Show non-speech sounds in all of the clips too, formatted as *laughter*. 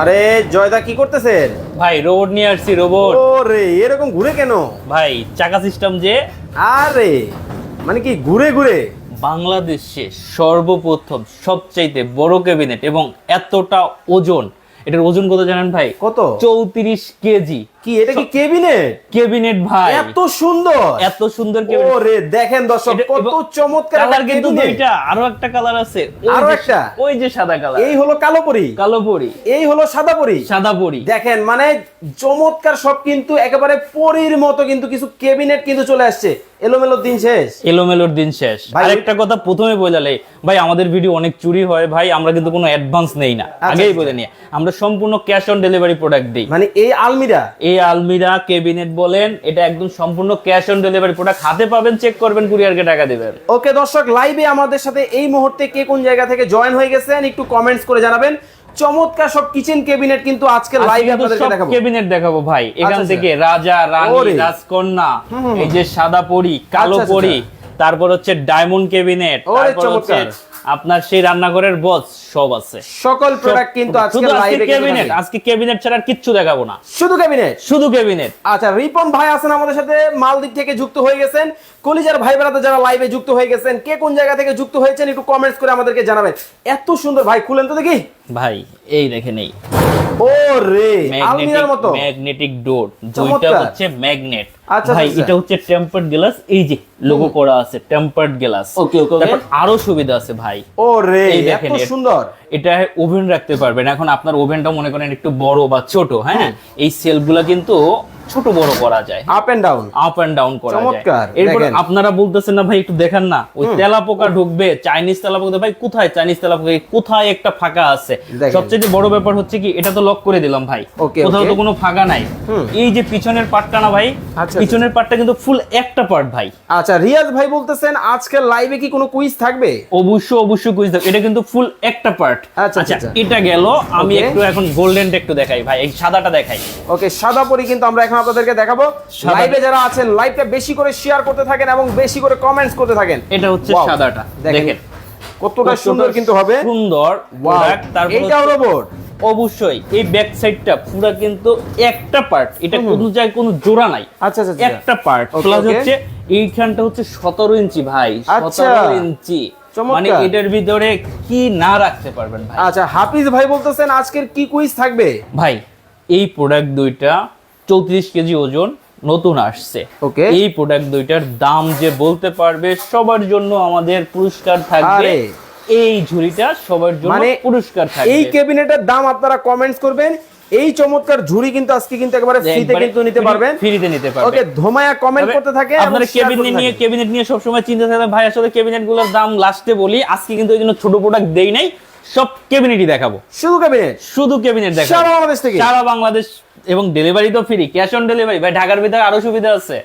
আরে জয়দা কি করতেছেন? ভাই রোবট নিয়ে আসছি রোবট ওরে এরকম ঘুরে কেন? ভাই চাকা সিস্টেম যে। আরে মানে কি ঘুরে ঘুরে? বাংলাদেশে সর্বপ্রথম সবচাইতে বড় ক্যাবিনেট এবং এতটা ওজন। এটার ওজন কত জানেন ভাই? কত? চৌত্রিশ কেজি। কি এটা কি কেবিনেট ভাই। এত সুন্দর। এত সুন্দর ও ক্যাবিনেট। রে দেখেন দর্শক কত চমৎকার কালার কিন্তু দুইটা আরও একটা কালার আছে। আরও একটা? ওই যে সাদা কালার। এই হলো কালো পরি। কালো পরি। এই হলো সাদা পরি। সাদা পরি। দেখেন মানে চমৎকার সব কিন্তু একেবারে পরীর মতো কিন্তু কিছু কেবিনেট কিন্তু চলে আসছে। এলোমেলো দিন শেষ। এলোমেলোর দিন শেষ। ভাই- আরেকটা কথা প্রথমে বলালে ভাই আমাদের ভিডিও অনেক চুরি হয় ভাই আমরা কিন্তু কোনো অ্যাডভান্স নেই না। আগেই আচ্ছা। বলে নিয়ে আমরা সম্পূর্ণ ক্যাশ অন ডেলিভারি প্রোডাক্ট দিই। মানে এই আলমিরা? এই আলমিরা কেবিনেট বলেন এটা একদম সম্পূর্ণ ক্যাশ অন ডেলিভারি প্রোডাক্ট হাতে পাবেন চেক করবেন কুরিয়ারকে টাকা দিবেন। ওকে দর্শক লাইভে আমাদের সাথে এই মুহূর্তে কে কোন জায়গা থেকে জয়েন হয়ে গেছেন একটু কমেন্টস করে জানাবেন। চমৎকার সব কিচেন কেবিনেট কিন্তু আজকে লাইভে আপনাদেরকে দেখাবো। কেবিনেট দেখাবো ভাই। এখান আচ্ছা, থেকে রাজা রানী রাজকন্যা এই যে সাদা পরি কালো আচ্ছা, আচ্ছা, পরি তারপর হচ্ছে ডায়মন্ড কেবিনেট ওরে, তারপর হচ্ছে। আপনার সেই রান্নাঘরের বস সব আছে। সকল প্রোডাক্ট কিন্তু আজকে লাইভে ক্যাবিনেট আজকে ক্যাবিনেট ছাড়া কিচ্ছু দেখাবো না। শুধু ক্যাবিনেট শুধু ক্যাবিনেট আচ্ছা রিপন ভাই আছেন আমাদের সাথে মালদ্বীপ থেকে যুক্ত হয়ে গেছেন। কলিজার ভাই বেড়াতে যারা লাইভে যুক্ত হয়ে গেছেন কে কোন জায়গা থেকে যুক্ত হয়েছেন একটু কমেন্টস করে আমাদেরকে জানাবেন। এত সুন্দর ভাই খুলেন তো দেখি। ভাই এই দেখেন এই। ও রে আলমিরার মতো। ম্যাগনেটিক ডোর দুইটা হচ্ছে ম্যাগনেট আচ্ছা, ভাই আচ্ছা। এটা হচ্ছে টেম্পার্ড গ্লাস এই যে লোগো করা আছে টেম্পার্ড গ্লাস ওকে ওকে. তারপর আরও সুবিধা আছে ভাই। ও রে এত সুন্দর। এটা ওভেন রাখতে পারবেন। এখন আপনার ওভেনটা মনে করেন একটু বড় বা ছোট হ্যাঁ? এই সেলগুলা কিন্তু ছোট বড় করা যায়। Up and down up and down করা যায়। চমৎকার, এরপর আপনারা বলতেছেন না ভাই একটু দেখান না। ওই তেলা পোকা ঢুকবে চাইনিজ তেলা পোকা ভাই কোথায় চাইনিজ তেলা পোকা কোথায় একটা ফাঁকা আছে? সবচেয়ে বড় ব্যাপার হচ্ছে কি এটা তো লক করে দিলাম ভাই। কোথাও তো কোনো ফাঁকা নাই। এই যে পিছনের পার্টটা না ভাই আচ্ছা, পিছনের পার্টটা কিন্তু ফুল একটা পার্ট ভাই। আচ্ছা রিয়াজ ভাই বলতেছেন আজকে লাইভে কি কোনো কুইজ থাকবে? অবশ্যই অবশ্যই কুইজ দেব এটা কিন্তু ফুল একটা পার্ট আচ্ছা, আচ্ছা আচ্ছা। এটা গেল। আমি একটু এখন গোল্ডেনটা একটু দেখাই ভাই এই সাদাটা দেখাই। ওকে সাদা পরি কিন্তু আমরা এখন আপনাদেরকে দেখাবো। লাইভে যারা আছেন লাইভটা বেশি করে শেয়ার করতে থাকেন এবং বেশি করে কমেন্টস করতে থাকেন। এটা হচ্ছে সাদাটা। দেখেন কতটা সুন্দর কিন্তু হবে। সুন্দর তারপর এইটাও হচ্ছে- রোবট অবশ্যই এই ব্যাক সাইডটা পুরো কিন্তু একটা পার্ট এটা কোনো জায়গায় কোনো জোড়া নাই। আচ্ছা আচ্ছা আচ্ছা। একটা পার্ট প্লাস হচ্ছে এইখানটা হচ্ছে সতেরো ইঞ্চি ভাই। আচ্ছা। সতেরো ইঞ্চি। মানে এটার ভিতরে কি না রাখতে পারবেন ভাই? আচ্ছা হাফিজ ভাই বলতেছেন আজকের কি কুইজ থাকবে? ভাই এই প্রোডাক্ট দুইটা চৌত্রিশ কেজি ওজন নতুন আসছে। Okay. এই প্রোডাক্ট দুইটার দাম যে বলতে পারবে সবার জন্য আমাদের পুরস্কার থাকবে। এই ঝুড়িটা সবার জন্য মানে পুরস্কার থাকবে। এই ক্যাবিনেটের দাম আপনারা কমেন্টস করবেন। এই চমৎকার ঝুড়ি কিন্তু আজকে কিন্তু একেবারে ফ্রিতে কিন্তু নিতে পারবেন। ফ্রিতে নিতে পারবেন। ওকে ধোমায়া কমেন্ট করতে থাকে আপনারা ক্যাবিনেট নিয়ে। ক্যাবিনেট নিয়ে সবসময় চিন্তা থাকবেন ভাই আসলে ক্যাবিনেটগুলোর দাম লাস্টে বলি আজকে কিন্তু ওই জন্য ছোট প্রোডাক্ট দেই নাই সব ক্যাবিনেটই দেখাবো। শুধু ক্যাবিনেট শুধু ক্যাবিনেট দেখাবো। সারা বাংলাদেশ থেকে? সারা বাংলাদেশ এবং ডেলিভারি তো ফ্রি ক্যাশ অন ডেলিভারি ভাই ঢাকার ভিতরে আরও সুবিধা আছে।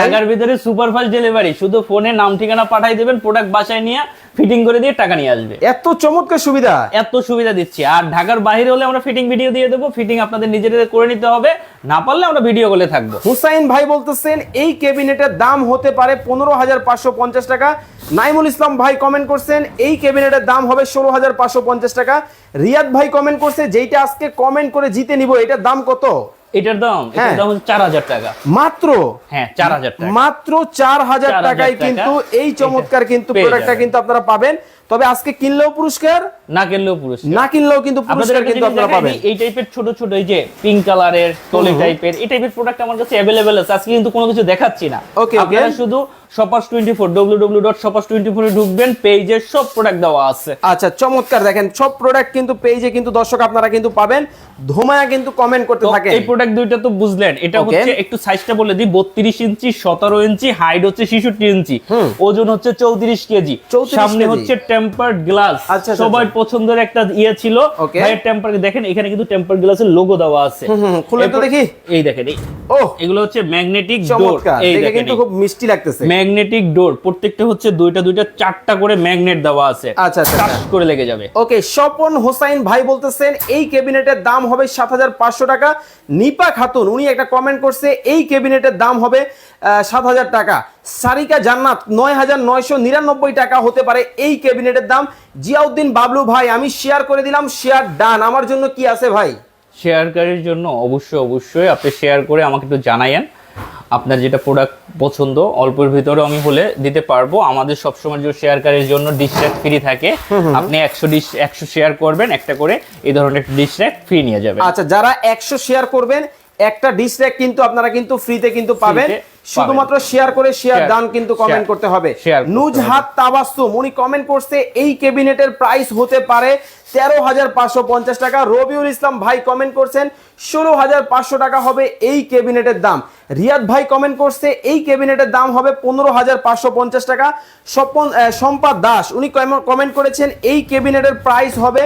ঢাকার ভিতরে সুপার ফাস্ট ডেলিভারি শুধু ফোনে নাম ঠিকানা পাঠাই দেবেন প্রোডাক্ট বাসায় নিয়ে ফিটিং করে দিয়ে টাকা নিয়ে আসবে। এত চমৎকার সুবিধা। এত সুবিধা দিচ্ছি। আর ঢাকার বাইরে হলে আমরা ফিটিং ভিডিও দিয়ে দেবো। ফিটিং আপনাদের নিজেদের করে নিতে হবে। না পারলে আমরা ভিডিও কলে থাকব। হুসাইন ভাই বলতেছেন এই ক্যাবিনেটের দাম হতে পারে পনেরো হাজার পাঁচশো পঞ্চাশ টাকা। নাইমুল ইসলাম ভাই কমেন্ট করছেন এই ক্যাবিনেটের দাম হবে ষোলো হাজার পাঁচশো পঞ্চাশ টাকা। রিয়াদ ভাই কমেন্ট করছে যেইটা আজকে কমেন্ট করে জিতে নিব এটার দাম কত? এটার দাম হ্যাঁ। এটার দাম চার হাজার টাকা। মাত্র? হ্যাঁ চার হাজার টাকা। মাত্র চার হাজার টাকায় কিন্তু এই চমৎকার কিন্তু প্রোডাক্টটা কিন্তু আপনারা পাবেন। তবে আজকে কিনলেও পুরস্কার না কিনলেও পুরস্কার। না কিনলেও কিন্তু পুরস্কার কিন্তু আপনারা পাবেন। এই টাইপের ছোট ছোট এই যে পিঙ্ক কালারের টলি টাইপের এই টাইপের প্রোডাক্ট আমার কাছে অ্যাভেলেবেল আছে। আজকে কিন্তু কোনো কিছু দেখাচ্ছি না। Okay, okay. আপনারা শুধু Shoppers twenty four W W dot Shoppers twenty ফোরে ঢুকবেন পেজের সব প্রোডাক্ট দেওয়া আছে। আচ্ছা চমৎকার। দেখেন সব প্রোডাক্ট কিন্তু পেজে কিন্তু দর্শক আপনারা কিন্তু পাবেন। ধোমায়া কিন্তু কমেন্ট করতে তো থাকেন। এই প্রোডাক্ট দুইটা তো বুঝলেন। এটা হচ্ছে একটু সাইজটা বলে দিই বত্রিশ ইঞ্চি সতেরো ইঞ্চি হাইট হচ্ছে ছেষট্টি ইঞ্চি। ওজন হচ্ছে চৌত্রিশ কেজি। সামনে হচ্ছে টেম্পার্ড গ্লাস আচ্ছা, আচ্ছা, সবার আচ্ছা। পছন্দের একটা ইয়ে ছিল. ভাইয়ের টেম্পার দেখেন এখানে কিন্তু টেম্পার গ্লাসের লোগো দেওয়া আছে। খুলে তো দেখি। এই দেখেন এই ও। এগুলো হচ্ছে ম্যাগনেটিক ডোর এই দেখে দেখেন কিন্তু খুব মিষ্টি লাগতেছে। ম্যাগনেটিক ডোর প্রত্যেকটা হচ্ছে দুইটা দুইটা চারটা করে ম্যাগনেট দেওয়া আছে। আচ্ছা, আচ্ছা, আচ্ছা। করে লেগে যাবে। ওকে স্বপন হোসাইন ভাই বলতেছেন এই ক্যাবিনেটের দাম হবে সাত হাজার পাঁচশো টাকা। নিপা খাতুন উনি একটা কমেন্ট করছে এই ক্যাবিনেটের দাম হবে সাত হাজার টাকা। সারিকা জান্নাত নয় হাজার নয়শো নিরানব্বই টাকা হতে পারে এই ক্যাবিনেটের দাম। জিয়াউদ্দিন বাবলু ভাই আমি শেয়ার করে দিলাম শেয়ার ডান আমার জন্য কি আছে ভাই? শেয়ারকারীর জন্য অবশ্যই অবশ্যই আপনি শেয়ার করে আমাকে একটু জানাইয়েন। আপনার যেটা প্রোডাক্ট পছন্দ অল্পের ভিতরে আমি হলে দিতে পারব। আমাদের সবসময় যে শেয়ারকারীর জন্য ডিশ র্যাক ফ্রি থাকে আপনি একশো ডিশ একশো শেয়ার করবেন একটা করে এই ধরনের র্যাক ফ্রি নিয়ে যাবেন। আচ্ছা যারা একশো শেয়ার করবেন একটা ডিশ র্যাক কিন্তু আপনারা কিন্তু ফ্রিতে কিন্তু পাবেন। শুধুমাত্র শেয়ার করে শেয়ার দান কিন্তু কমেন্ট করতে হবে। নুজহাত তাবাসসুম উনি কমেন্ট করছে এই কেবিনেটের প্রাইস হতে পারে তেরো হাজার পাঁচশো পঞ্চাশ টাকা। রবিউল ইসলাম ভাই কমেন্ট করছেন ষোলো হাজার পাঁচশো টাকা হবে এই কেবিনেটের দাম। রিয়াদ ভাই কমেন্ট করছে এই কেবিনেটের দাম হবে পনেরো হাজার পাঁচশো পঞ্চাশ টাকা। স্বপন সম্পাদ দাস উনি কমেন্ট করেছেন এই কেবিনেটের প্রাইস হবে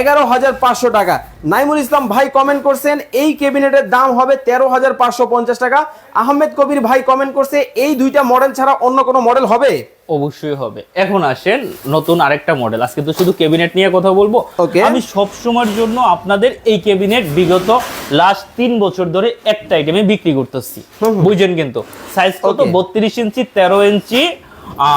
এগারো হাজার পাঁচশো টাকা। নাইমুল ইসলাম ভাই কমেন্ট করছেন এই কেবিনেটের দাম হবে তেরো হাজার পাঁচশো পঞ্চাশ টাকা। আহমেদ কবির ভাই কমেন্ট করছে এই দুইটা মডেল ছাড়া অন্য কোনো মডেল হবে? অবশ্যই হবে। এখন আসেন নতুন আরেকটা মডেল আজকে তো শুধু ক্যাবিনেট নিয়ে কথা বলব. আমি সব সময়ের জন্য আপনাদের এই ক্যাবিনেট বিগত লাস্ট তিন বছর ধরে একটা আইটেমে বিক্রি করতেছি। বুঝছেন কিন্তু? সাইজ কত? বত্রিশ ইঞ্চি তেরো ইঞ্চি।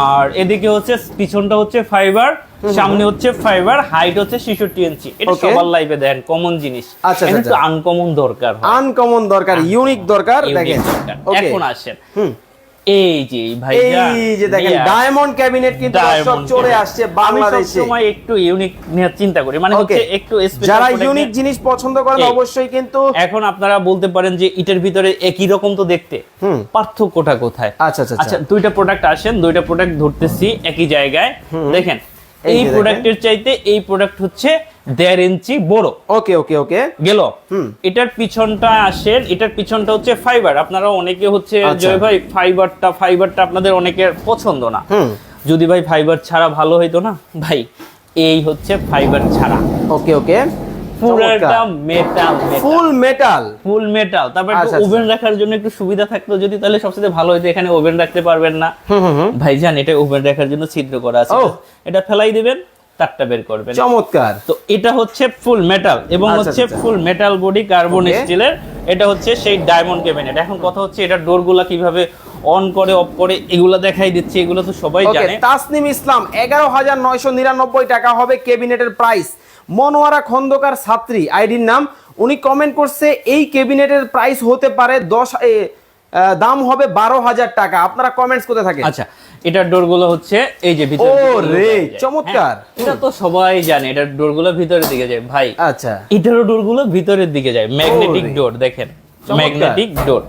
আর এদিকে হচ্ছে পিছনটা হচ্ছে ফাইবার সামনে হচ্ছে ফাইবার হাইট হচ্ছে ছেষট্টি ইঞ্চি এটা সবার লাইফে দেন কমন জিনিস। আচ্ছা, আচ্ছা। আনকমন দরকার আনকমন দরকার ইউনিক দরকার দেখেন। এখন আসেন। এই যে ভাই এই যে দেখেন ডায়মন্ড ক্যাবিনেট কিন্তু দর্শক চলে আসছে বাংলাদেশে। সবসময় একটু ইউনিক নিয়ে চিন্তা করি। মানে হচ্ছে একটু যারা ইউনিক জিনিস পছন্দ করেন অবশ্যই কিন্তু এখন আপনারা বলতে পারেন যে ইটের ভিতরে একই রকম তো দেখতে। পার্থক্যটা কোথায়? আচ্ছা আচ্ছা আচ্ছা। দুইটা প্রোডাক্ট আসেন দুইটা প্রোডাক্ট ধরতেছি একই জায়গায়। দেখেন এই প্রোডাক্টের চাইতে এই প্রোডাক্ট হচ্ছে দেড় ইঞ্চি বড়। ওকে ওকে ওকে। গেল? এটার পিছনটা আসে এটার পিছনটা হচ্ছে ফাইবার আপনারা অনেকে হচ্ছে আচ্ছা। জয় ভাই ফাইবারটা ফাইবারটা আপনাদের অনেকের পছন্দ না। যদি ভাই ফাইবার ছাড়া ভালো হইতো না ভাই এই হচ্ছে ফাইবার ছাড়া। Okay okay. পুরোটা metal full metal full metal তারপর আচ্ছা, ওভেন রাখার জন্য একটু সুবিধা থাকতো যদি তাহলে সবচেয়ে ভালো হতো এখানে ওভেন রাখতে পারবেন না। ভাইজান এটা ওভেন রাখার জন্য ছিদ্র করা আছে। এটা ফেলাই দিবেন তারটা বের করবেন। চমৎকার। তো এটা হচ্ছে ফুল মেটাল এবং আচ্ছা, হচ্ছে আচ্ছা। ফুল মেটাল বডি কার্বন স্টিলের এটা হচ্ছে সেই ডায়মন্ড ক্যাবিনেট এখন কথা হচ্ছে এটা ডোরগুলা কীভাবে অন করে অফ করে এগুলা দেখাই দিচ্ছে এগুলো তো সবাই জানে। তাসনিম ইসলাম এগারো হাজার নয়শো নিরানব্বই টাকা হবে কেবিনেটের প্রাইস মনোয়ারা খন্দকার ছাত্রী আইডির নাম। উনি কমেন্ট করছে এই কেবিনেটের প্রাইস হতে পারে দশ দাম হবে বারো হাজার টাকা। আপনারা কমেন্টস করতে থাকেন? আচ্ছা এটার ডোরগুলো হচ্ছে এই যে ভিতরে ও রে, চমৎকার। এটা তো সবাই জানে এটার ডোরগুলো ভিতরের দিকে যায়। ভাই আচ্ছা। এটারও ডোরগুলো ভিতরের দিকে যায়। ম্যাগনেটিক ডোর দেখেন। ম্যাগনেটিক ডোর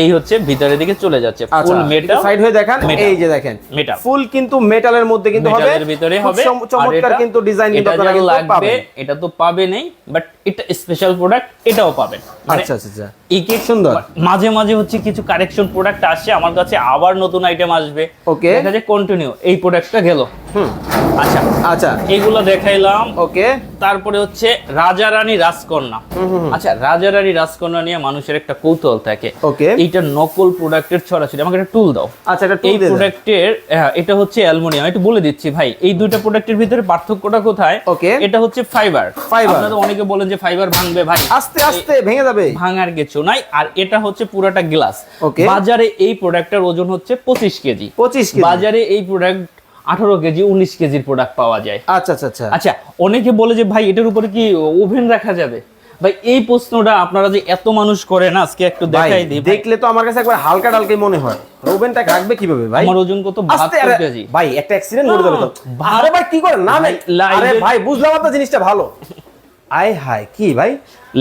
এই হচ্ছে ভিতরের দিকে চলে যাচ্ছে ফুল মেটাল সাইড হয়ে দেখান। এই যে দেখেন Metal। ফুল কিন্তু মেটালের মধ্যে কিন্তু হবে ভিতরে হবে চমৎকার কিন্তু ডিজাইন কিন্তু আপনারা কিন্তু পাবেন। এটা তো পাবেনই বাট এটা স্পেশাল প্রোডাক্ট এটাও পাবেন। মানে আচ্ছা আচ্ছা আচ্ছা। একে সুন্দর। মাঝে মাঝে হচ্ছে কিছু কারেকশন প্রোডাক্ট আসে আমার কাছে আবার নতুন আইটেম আসবে। ওকে দেখা যায় কন্টিনিউ এই প্রোডাক্টটা গেল। হুম। আচ্ছা। আচ্ছা। এগুলো দেখাইলাম। ওকে তারপরে হচ্ছে রাজা রানী রাজকন্যা আচ্ছা রাজা রানী রাজকন্যা নিয়ে মানুষের একটা কৌতূহল থাকে। ওকে? এইটা নকল প্রোডাক্টের ছড়াছড়ি। আমাকে একটা টুল দাও। আচ্ছা এটা এই। প্রোডাক্টের এটা হচ্ছে অ্যালুমিনিয়াম। একটু বলে দিচ্ছি ভাই এই দুইটা প্রোডাক্টের ভিতরে পার্থক্যটা কোথায়? Okay. এটা হচ্ছে ফাইবার Fiber। আপনারা অনেকে বলেন যে ফাইবার ভাঙবে ভাই। আস্তে আস্তে ভেঙে যাবে। ভাঙার কিছু নাই। আর এটা হচ্ছে পুরোটা গ্লাস Okay. বাজারে এই প্রোডাক্টের ওজন হচ্ছে পঁচিশ কেজি। পঁচিশ কেজি। বাজারে এই প্রোডাক্ট আঠারো কেজি উনিশ কেজির প্রোডাক্ট পাওয়া যায়। আচ্ছা আচ্ছা আচ্ছা। আচ্ছা অনেকে বলে যে ভাই এটার উপরে কি ওভেন রাখা যাবে? ভাই এই প্রশ্নটা আপনারা যে এত মানুষ করেন আজকে একটু দেখাই দিই দেখলে তো আমার কাছে একবার হালকা ডালকাই মনে হয়। ওভেনটা রাখবে কীভাবে ভাই? আমার ওজন কত? আস্তে বাহাত্তর আরে কেজি। ভাই একটা অ্যাক্সিডেন্ট ঘটে যাবে তো। আরে ভাই কি করেন? না আরে ভাই বুঝলাম আপনার জিনিসটা ভালো। আয় হায় কি ভাই?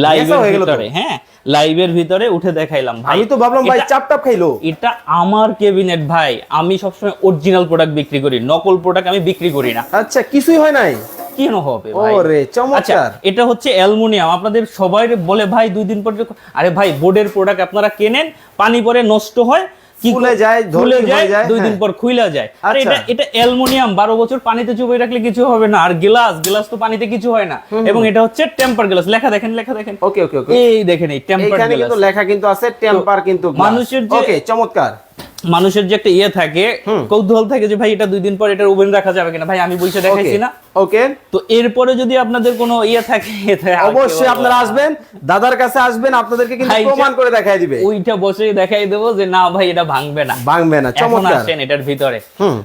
লাইভের হয়ে গেল। ভিতরে হ্যাঁ লাইভের ভিতরে উঠে দেখাইলাম ভাই। আমি তো ভাবলাম ভাই চাপ টাপ খাইলো এটা আমার কেবিনেট ভাই। আমি সবসময় অরিজিনাল প্রোডাক্ট বিক্রি করি নকল প্রোডাক্ট আমি বিক্রি করি না। আচ্ছা কিছুই হয় নাই? কেন হবে ওরে আচ্ছা চমৎকার। এটা হচ্ছে অ্যালুমিনিয়াম। আপনাদের সবাই বলে ভাই দুই দিন পর আরে ভাই বোর্ডের প্রোডাক্ট আপনারা কেনেন পানি পরে নষ্ট হয় ফুলে যায়, ধর্মীয় যায় দুই দিন হ্যাঁ। পর খুইলা যায়। আর আচ্ছা। এটা এটা অ্যালুমিনিয়াম বারো বছর পানিতে চুবিয়ে রাখলে কিছু হবে না আর গ্লাস গ্লাস তো পানিতে কিছু হয় না। এবং এটা হচ্ছে টেম্পার গ্লাস লেখা দেখেন লেখা দেখেন। ওকে ওকে ওকে। এই দেখেন এই টেম্পার গ্লাস কিন্তু লেখা কিন্তু আছে টেম্পার কিন্তু মানুষের যে- ওকে চমৎকার। মানুষের যে একটা ইয়ে থাকে কৌতূহল থাকে যে ভাই এটা দুই দিন পর এটা ওভেন রাখা যাবে কিনা? ভাই আমি বইসে দেখাইছি না। ওকে তো এরপরে যদি আপনাদের কোনো ইয়ে থাকে অবশ্যই আপনারা আসবেন দাদার কাছে আসবেন আপনাদেরকে কিন্তু প্রমাণ করে দেখাই দিবে। ওইটা বসেই দেখাই দেবো যে না ভাই এটা ভাঙবে না। ভাঙবে না চমৎকার। আসেন এটার ভিতরে।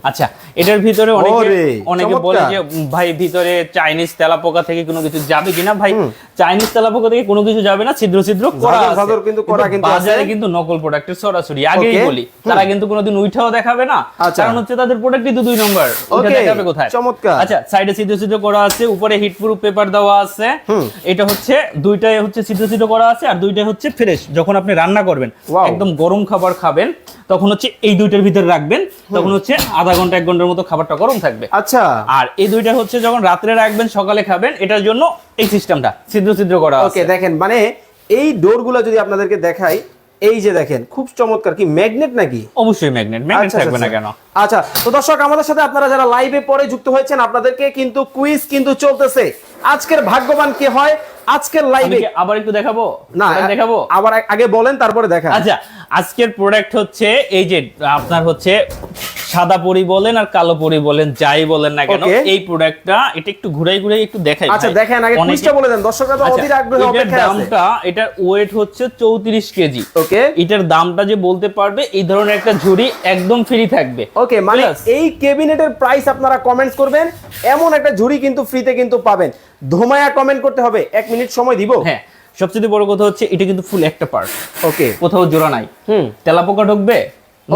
আচ্ছা এটার ভিতরে অনেকে অনেকে বলে যে ভাই ভিতরে চাইনিজ তেলাপোকা থেকে কোনো কিছু যাবে কিনা? ভাই চাইনিজ তেলাপোকা থেকে কোনো কিছু যাবে না ছিদ্র ছিদ্র করা আছে। কিন্তু করা কিন্তু বাজারে কিন্তু নকল প্রোডাক্টের সরাসরি আগেই বলি। তারা কিন্তু কোনোদিন উইঠাও দেখাবে না। আচ্ছা। কারণ হচ্ছে তাদের প্রোডাক্টই তো দুই নম্বর Okay, দেখাবে কোথায়? চমৎকার। আচ্ছা সাইডে ছিদ্র ছিদ্র করা আছে উপরে হিট প্রুফ পেপার দেওয়া আছে। এটা হচ্ছে দুইটাই হচ্ছে ছিদ্র ছিদ্র করা আছে আর দুইটাই হচ্ছে ফ্রেশ যখন আপনি রান্না করবেন। একদম গরম খাবার খাবেন তখন হচ্ছে এই দুইটার ভিতরে রাখবেন তখন হচ্ছে আধা ঘণ্টা এক ঘণ্টার মতো খাবারটা গরম থাকবে। আচ্ছা। আর এই দুইটা হচ্ছে যখন রাত্রে রাখবেন সকালে খাবেন এটার জন্য এই সিস্টেমটা ছিদ্র ছিদ্র করা ওকে দেখেন মানে এই ডোরগুলো যদি আপনাদেরকে দেখাই এই যে দেখেন খুব চমৎকার। কি ম্যাগনেট নাকি? অবশ্যই ম্যাগনেট ম্যাগনেট আচ্ছা, থাকবে না আচ্ছা। কেন? আচ্ছা তো দর্শক আমাদের সাথে আপনারা যারা লাইভে পরে যুক্ত হয়েছেন আপনাদেরকে কিন্তু কুইজ কিন্তু চলতেছে। আজকের ভাগ্যবান কে হয়? আজকের লাইভে আবার একটু দেখাবো? না দেখাবো? আবার আগে বলেন তারপরে দেখা। আচ্ছা আজকের প্রোডাক্ট হচ্ছে এই যে আপনার হচ্ছে সাদা পরি বলেন আর কালো পরি বলেন যাই বলেন না কেন. এই প্রোডাক্টটা এটা একটু ঘুরাই ঘুরাই একটু দেখাই আচ্ছা দেখেন আগে কুইজটা বলে দেন দর্শকরা তো আচ্ছা, অধীর আগ্রহে অপেক্ষায় আছে। দামটা এটার ওয়েট হচ্ছে চৌত্রিশ কেজি। ওকে এটার দামটা যে বলতে পারবে এই ধরনের একটা ঝুড়ি একদম ফ্রি থাকবে। ওকে মানে এই কেবিনেটের প্রাইস আপনারা কমেন্টস করবেন এমন একটা ঝুড়ি কিন্তু ফ্রিতে কিন্তু পাবেন। ধোমায়া কমেন্ট করতে হবে এক মিনিট সময় দিব। হ্যাঁ সবচেয়ে বড় কথা হচ্ছে এটা কিন্তু ফুল একটা পার্ট ওকে কোথাও জোড়া নাই। হুম। তেলাপোকা ঢুকবে?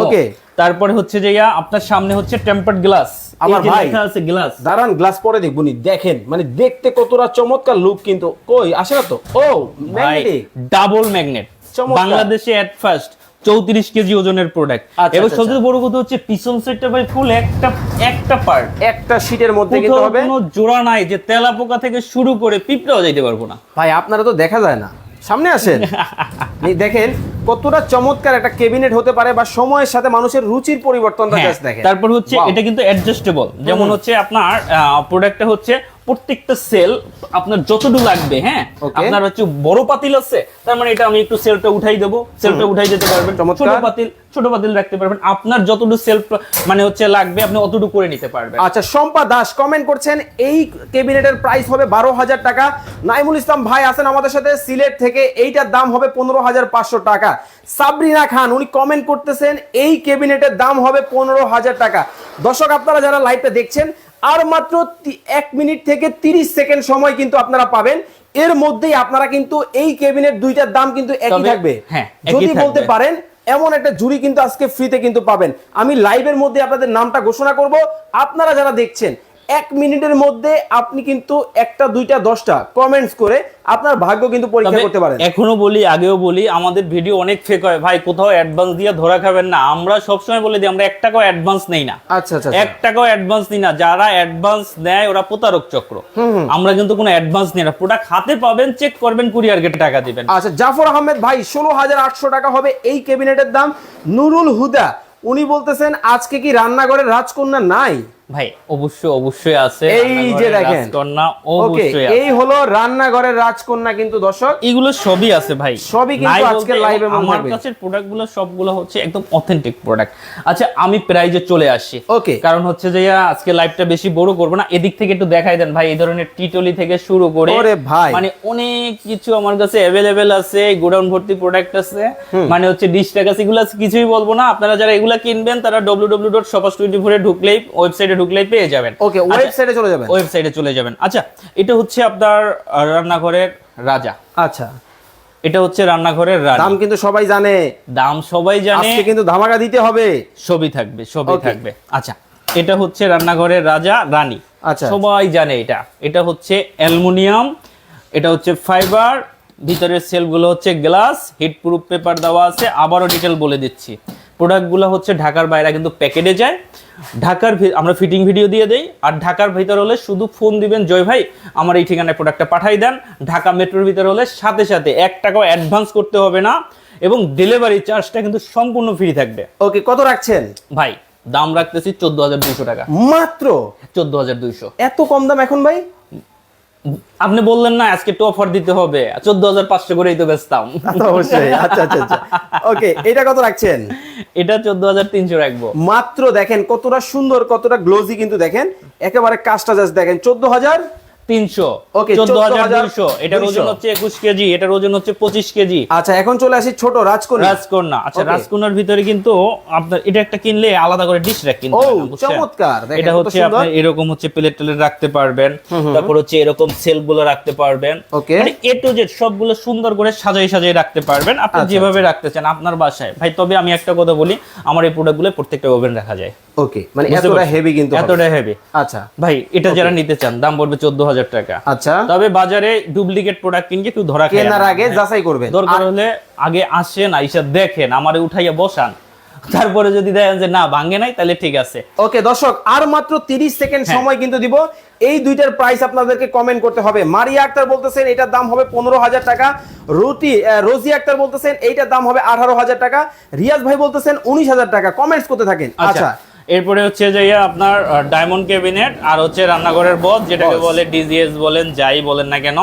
Okay. তারপরে হচ্ছে যে আপনার সামনে হচ্ছে টেম্পার্ড গ্লাস আমার ভাই। লেখা আছে গ্লাস দাঁড়ান গ্লাস পরে দেখব নি দেখেন মানে দেখতে কতটা চমৎকার লুক কিন্তু। কই আসে না তো? ও ম্যাগনেটিক ডাবল ম্যাগনেট বাংলাদেশে এট ফার্স্ট চৌত্রিশ কেজি ওজনের প্রোডাক্ট আচ্ছা, এবং আচ্ছা, সবচেয়ে বড় কথা হচ্ছে পিছন সাইডটা ভাই ফুল একটা একটা পার্ট একটা শীটের মধ্যে কিন্তু হবে। কোনো জোড়া নাই যে তেলাপোকা থেকে শুরু করে পিঁপড়াও যাইতে পারব না। ভাই আপনারা তো দেখা যায় না। সামনে আসেন। *laughs* দেখেন কতটা চমৎকার একটা কেবিনেট হতে পারে বা সময়ের সাথে মানুষের রুচির পরিবর্তনটা হ্যাঁ, জাস্ট দেখেন। তারপর হচ্ছে এটা কিন্তু অ্যাডজাস্টেবল যেমন হচ্ছে আপনার প্রোডাক্টটা হচ্ছে প্রত্যেকটা সেল আপনার যতটুকু লাগবে হ্যাঁ? আপনার হচ্ছে বড় পাতিল আছে তার মানে এটা আমি একটু সেলটা উঠাই দেবো। সেলটা উঠাই যেতে পারবেন। চমৎকার। ছোট পাতিল ছোট পাতিল রাখতে পারবেন। আপনার যতটুকু সেলফ মানে হচ্ছে লাগবে আপনি অতটুকু করে নিতে পারবেন। আচ্ছা শম্পা দাস কমেন্ট করছেন এই কেবিনেটের প্রাইস হবে বারো হাজার টাকা। নাইমুল ইসলাম ভাই আছেন আমাদের সাথে সিলেট থেকে এইটার দাম হবে পনেরো হাজার পাঁচশো টাকা। সাবরিনা খান উনি কমেন্ট করতেছেন এই কেবিনেটের দাম হবে পনেরো হাজার টাকা। দর্শক আপনারা যারা লাইভটা দেখছেন আর মাত্র এক মিনিট থেকে তিরিশ সেকেন্ড সময় কিন্তু আপনারা পাবেন। এর মধ্যেই আপনারা কিন্তু এই কেবিনেট দুইটার দাম কিন্তু একই থাকবে। হ্যাঁ, যদি বলতে পারেন এমন একটা জুরি কিন্তু আজকে ফ্রিতে কিন্তু পাবেন। আমি লাইভের মধ্যে আপনাদের নামটা ঘোষণা করব। আপনারা যারা দেখছেন এক মিনিটের মধ্যে আপনি কিন্তু একটা দুইটা দশটা কমেন্টস করে আপনার ভাগ্য কিন্তু পরীক্ষা করতে পারেন। এখনও বলি আগেও বলি আমাদের ভিডিও অনেক ফেক হয়। ভাই কোথাও অ্যাডভান্স দিয়ে ধরা খাবেন না। আমরা সবসময় বলে দিই আমরা এক টাকাও অ্যাডভান্স নেই না। আচ্ছা আচ্ছা এক টাকাও অ্যাডভান্স নিই না। যারা অ্যাডভান্স নেয় ওরা প্রতারক চক্র। আমরা কিন্তু কোনো অ্যাডভান্স নিই না। প্রোডাক্ট হাতে পাবেন চেক করবেন কুরিয়ার গেটে টাকা দিবেন। আচ্ছা জাফর আহমেদ ভাই ষোলো হাজার আটশো টাকা হবে এই ক্যাবিনেটের দাম। নুরুল হুদা উনি বলতেছেন আজকে কি রান্নাঘরের রাজকন্যা নাই? ভাই অবশ্যই অবশ্যই আছে। এই যে দেখেন। রাজকন্যা অবশ্যই এই হলো রান্নাঘরের রাজকন্যা কিন্তু দর্শক। এগুলো সবই আছে ভাই। সবই কিন্তু আজকে আমার কাছে প্রোডাক্টগুলো সবগুলো হচ্ছে একদম অথেন্টিক প্রোডাক্ট আচ্ছা আমি প্রাইজে চলে আসি। ওকে। কারণ হচ্ছে যে আজকে লাইভটা বেশি বড় করব না। এদিক থেকে একটু দেখাই দেন ভাই এই ধরনের টিটলি থেকে শুরু করে ভাই। মানে অনেক কিছু আমার কাছে অ্যাভেলেবেল আছে গোডাউন ভর্তি প্রোডাক্ট আছে। মানে হচ্ছে ডিশ টাকা এগুলো কিছুই বলব না। আপনারা যারা এগুলা কিনবেন তারা W W dot Shoppers twenty ফোরে ঢুকলেই ওয়েবসাইটে ঢুকলেই পেয়ে যাবেন। ওকে আচ্ছা, ওয়েবসাইটে চলে যাবেন? ওয়েবসাইটে চলে যাবেন। আচ্ছা এটা হচ্ছে আপনার রান্নাঘরের রাজা। আচ্ছা। এটা হচ্ছে রান্নাঘরের রাজা। দাম কিন্তু সবাই জানে। দাম সবাই জানে। আজকে কিন্তু ধামাকা দিতে হবে। ছবি থাকবে ছবি থাকবে। আচ্ছা এটা হচ্ছে রান্নাঘরের রাজা রানী। আচ্ছা। সবাই জানে এটা। এটা হচ্ছে অ্যালুমিনিয়াম এটা হচ্ছে ফাইবার ভিতরের সেলগুলো হচ্ছে গ্লাস হিট প্রুফ পেপার দেওয়া আছে। আবারও ডিটেল বলে দিচ্ছি। প্রোডাক্টগুলো হচ্ছে ঢাকার বাইরে কিন্তু প্যাকেটে যায়। ঢাকার আমরা ফিটিং ভিডিও দিয়ে দেই। আর ঢাকার ভিতর হলে শুধু ফোন দিবেন জয় ভাই আমার এই ঠিকানায় প্রোডাক্টটা পাঠাই দেন। ঢাকা মেট্রোর ভিতর হলে সাথে সাথে এক টাকাও অ্যাডভান্স করতে হবে না। এবং ডেলিভারি চার্জটা কিন্তু সম্পূর্ণ ফ্রি থাকবে। ওকে কত রাখছেন? ভাই দাম রাখতেছি চোদ্দ হাজার দুইশো টাকা। মাত্র? চোদ্দ হাজার দুইশো। এত কম দাম এখন ভাই? আপনি বললেন না আজকে একটু অফার দিতে হবে। চোদ্দ হাজার পাঁচশো করেই তো বেচতাম। অবশ্যই। আচ্ছা আচ্ছা আচ্ছা। ওকে এটা কত রাখছেন? এটা চোদ্দ হাজার তিনশো রাখব। মাত্র দেখেন কতটা সুন্দর কতটা গ্লোজি কিন্তু দেখেন। একেবারে কাজটা জাস্ট দেখেন। চোদ্দ হাজার তিনশো Okay, চোদ্দ হাজার দুইশো। এটার ওজন হচ্ছে একুশ কেজি এটার ওজন হচ্ছে পঁচিশ কেজি। আচ্ছা এখন চলে আসি ছোট রাজকন্যা। রাজকন্যা। আচ্ছা. রাজকন্যার ভিতরে কিন্তু আপনার এটা একটা কিনলে আলাদা করে ডিশ র্যাক কিনতে ও না, বুঝছেন? চমৎকার। এটা হচ্ছে সুন্দর। এরকম হচ্ছে প্লেট টেলেট রাখতে পারবেন। তারপর হচ্ছে এরকম সেলফগুলো রাখতে পারবেন। মানে এ টু জেড সবগুলো সুন্দর করে সাজাই সাজাই রাখতে পারবেন। আপনি আচ্ছা, যেভাবে রাখতে চান আপনার বাসায়। ভাই তবে আমি একটা কথা বলি আমার এই প্রোডাক্টগুলো প্রত্যেকটা ওভেন রাখা যায়। ওকে মানে এতটা হেভি কিন্তু। এতটা হেভি আচ্ছা। ভাই এটা যারা নিতে চান দাম পড়বে চোদ্দ হাজার। টাকা। আচ্ছা। তবে বাজারে ডুপ্লিকেট প্রোডাক্ট কিনকে একটু ধরা কেনার আগে যাচাই করবেন। দরকার হলে আগে আসেন আইসা দেখেন আমারে উঠাইয়া বসান। তারপরে যদি দেখেন যে না ভাঙ্গে নাই তাহলে ঠিক আছে। ওকে দর্শক আর মাত্র 30 সেকেন্ড হ্যাঁ। সময় কিন্তু দিব। এই দুইটার প্রাইস আপনাদেরকে কমেন্ট করতে হবে। মারিয়া আক্তার বলতেছেন এটার দাম হবে পনেরো হাজার টাকা। রুটি রোজি আক্তার বলতেছেন এইটার দাম হবে আঠারো হাজার টাকা। রিয়াজ ভাই বলতেছেন উনিশ হাজার টাকা। কমেন্টস করতে থাকেন। আচ্ছা। আচ্ছা এরপরে হচ্ছে যে আপনার ডায়মন্ড ক্যাবিনেট আর হচ্ছে রান্নাঘরের বদ যেটাকে বলে ডিজিএস বলেন যাই বলেন না কেন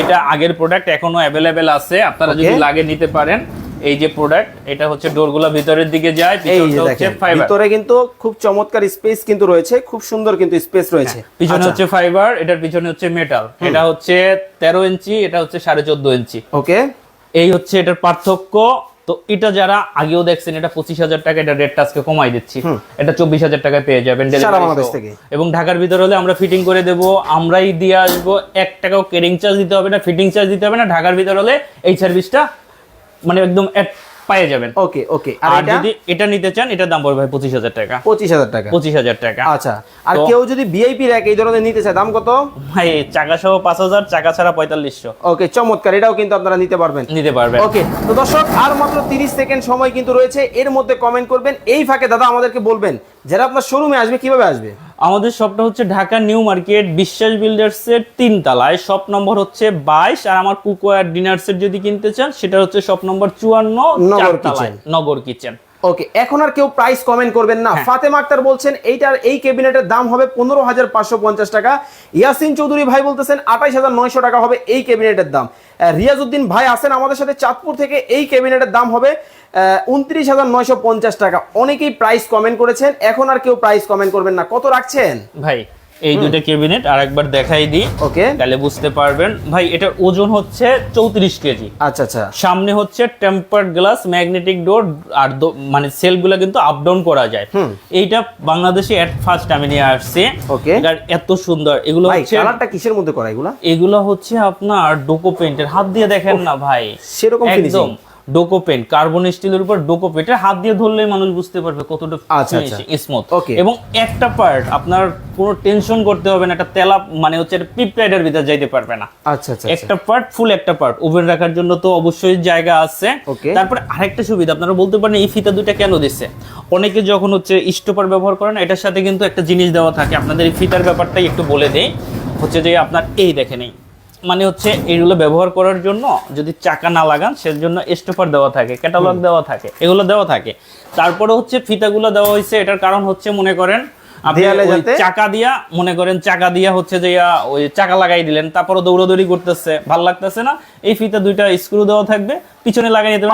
এটা আগের প্রোডাক্ট এখনও অ্যাভেলেবেল আছে। আপনারা যদি লাগে নিতে পারেন এই যে প্রোডাক্ট এটা হচ্ছে ডোরগুলো ভিতরের দিকে যায় পিছনটা হচ্ছে ফাইবার ভিতরে কিন্তু খুব চমৎকার স্পেস কিন্তু রয়েছে খুব সুন্দর কিন্তু স্পেস রয়েছে। পিছনে আচ্ছা, হচ্ছে ফাইবার এটার পিছনে হচ্ছে মেটাল এটা হচ্ছে তেরো ইঞ্চি এটা হচ্ছে সাড়ে চোদ্দ ইঞ্চি। ওকে এই হচ্ছে এটার পার্থক্য তো এটা যারা আগেও দেখছেন এটা পঁচিশ হাজার টাকা এটা রেটটা আজকে কমাই দিচ্ছি। এটা চব্বিশ হাজার টাকায় পেয়ে যাবেন। এবং ঢাকার ভিতরে হলে আমরা ফিটিং করে দেবো আমরাই দিয়ে আসব এক টাকাও কেরিং চার্জ দিতে হবে না ফিটিং চার্জ দিতে হবে না ঢাকার ভিতরে হলে এই সার্ভিসটা মানে একদম পাইয়ে যাবেন। ওকে ওকে। আর যদি এটা নিতে চান এটার দাম পড়বে পঁচিশ হাজার টাকা। পঁচিশ হাজার টাকা। পঁচিশ হাজার টাকা। আচ্ছা আর কেউ যদি ভিআইপি র্যাক এই ধরনের নিতে চায় দাম কত? ভাই চাকা সহ পাঁচ হাজার চাকা ছাড়া পঁয়তাল্লিশশো। ওকে চমৎকার। এটাও কিন্তু আপনারা নিতে পারবেন। নিতে পারবেন। ওকে তো দর্শক আর মাত্র 30 সেকেন্ড সময় কিন্তু রয়েছে। এর মধ্যে কমেন্ট করবেন। এই ফাঁকে দাদা আমাদেরকে বলবেন যারা আপনার শোরুমে আসবে কীভাবে আসবে? আমাদের শপটা হচ্ছে ঢাকা নিউ মার্কেট বিশ্বাস বিল্ডার্সের তিন তলায় শপ নম্বর হচ্ছে বাইশ আর আমার কুকোয়ার ডিনার সেট যদি কিনতে চান সেটা হচ্ছে শপ নম্বর চুয়ান্ন নগর কিচেন ওকে এখন আর কেউ প্রাইস কমেন্ট করবেন না। হ্যাঁ। ফাতেমা আক্তার বলছেন এইটার এই ক্যাবিনেটের দাম হবে পনেরো হাজার পাঁচশো পঞ্চাশ টাকা। ইয়াসিন চৌধুরী ভাই বলতেছেন আঠাইশ হাজার নয়শো টাকা হবে এই ক্যাবিনেটের দাম। রিয়াজউদ্দিন ভাই আছেন আমাদের সাথে চাঁদপুর থেকে এই ক্যাবিনেটের দাম হবে উনত্রিশ হাজার নয়শো পঞ্চাশ টাকা। অনেকেই প্রাইস কমেন্ট করেছেন এখন আর কেউ প্রাইস কমেন্ট করবেন না। কত রাখছেন? ভাই এই দুটো ক্যাবিনেট আর একবার দেখাই দিই। ওকে। তাহলে বুঝতে পারবেন। ভাই এটার ওজন হচ্ছে চৌত্রিশ কেজি। আচ্ছা আচ্ছা। সামনে হচ্ছে টেম্পার্ড গ্লাস ম্যাগনেটিক ডোর আর মানে সেলগুলো কিন্তু আপ ডাউন করা যায়। এইটা বাংলাদেশে এট ফার্স্ট আমি নিয়ে আসছি. এটার এত সুন্দর। এগুলো হচ্ছে কালারটা কিসের মধ্যে করা এগুলা? এগুলো হচ্ছে আপনার ডোকো পেন্টের হাত দিয়ে দেখেন না ভাই। সেরকম একদম। ডোকো পেন্ট কার্বন স্টিলের উপর ডোকো পেন্টের হাত দিয়ে ধরলেই মানুষ বুঝতে পারবে কতটা আচ্ছা, আচ্ছা। স্মুথ এবং একটা পার্ট আপনার কোনো টেনশন করতে হবে না একটা তেলা মানে হচ্ছে পিপ রাইডার ভিতরে যাইতে পারবে না। আচ্ছা আচ্ছা আচ্ছা। একটা পার্ট ফুল একটা পার্ট ওভেন রাখার জন্য তো অবশ্যই জায়গা আছে. তারপরে আরেকটা সুবিধা আপনারা বলতে পারেন এই ফিতা দুইটা কেন দিচ্ছে অনেকে যখন হচ্ছে স্টোপার ব্যবহার করেন এটার সাথে কিন্তু একটা জিনিস দেওয়া থাকে। আপনাদের এই ফিতার ব্যাপারটাই একটু বলে দেই। হচ্ছে যে আপনার এই দেখেন এই। মানে হচ্ছে এগুলো ব্যবহার করার জন্য যদি চাকা না লাগান সেজন্য স্টোপার দেওয়া থাকে ক্যাটালগ দেওয়া থাকে এগুলো দেওয়া থাকে। তারপরে হচ্ছে ফিতাগুলো দেওয়া হয়েছে এটার কারণ হচ্ছে মনে করেন আপনি চাকা দিয়া মনে করেন চাকা দিয়া হচ্ছে যে ওই চাকা লাগাই দিলেন তারপরে দৌড়াদৌড়ি করতেছে ভালো লাগতেছে না এই ফিতা দুইটা স্ক্রু দেওয়া থাকবে পিছনে লাগাই নিতে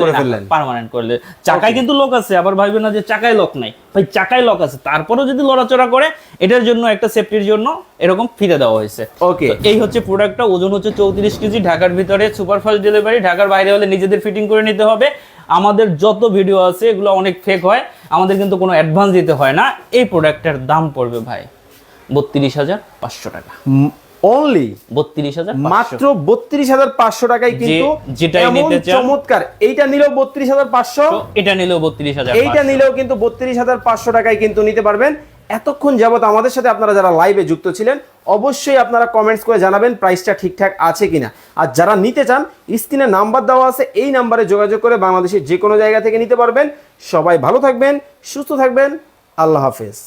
করে পার্মানেন্ট করলে চাকায় কিন্তু লক আছে আবার ভাববে না যে চাকায় লক নাই। ভাই চাকায় লক আছে তারপরেও যদি লড়াচড়া করে এটার জন্য একটা সেফটির জন্য এরকম ফিতা দেওয়া হয়েছে। ওকে এই হচ্ছে প্রোডাক্টটা ওজন হচ্ছে চৌত্রিশ কেজি ঢাকার ভিতরে সুপারফাস্ট ডেলিভারি ঢাকার বাইরে হলে নিজেদের ফিটিং করে নিতে হবে। আমাদের যত ভিডিও আছে এগুলো অনেক ফেক হয় আমাদের কিন্তু কোনো অ্যাডভান্স দিতে হয় না। এই প্রোডাক্টের দাম পড়বে ভাই বত্রিশ হাজার পাঁচশো টাকা। অনলি বত্রিশ হাজার মাত্র বত্রিশ হাজার পাঁচশো টাকায় কিন্তু যেটাই নিতে চমৎকার। এইটা নিলেও বত্রিশ হাজার পাঁচশো। এটা নিলেও বত্রিশ হাজার এইটা নিলেও কিন্তু বত্রিশ হাজার পাঁচশো টাকায় কিন্তু নিতে পারবেন। এতক্ষণ যাবত আমাদের সাথে আপনারা যারা লাইভে যুক্ত ছিলেন অবশ্যই আপনারা কমেন্টস করে জানাবেন প্রাইসটা ঠিকঠাক আছে কিনা। আর যারা নিতে চান স্ক্রিনে নাম্বার দেওয়া আছে এই নাম্বারে যোগাযোগ করে বাংলাদেশের যে কোনো জায়গা থেকে নিতে পারবেন। সবাই ভালো থাকবেন সুস্থ থাকবেন। আল্লাহ হাফেজ।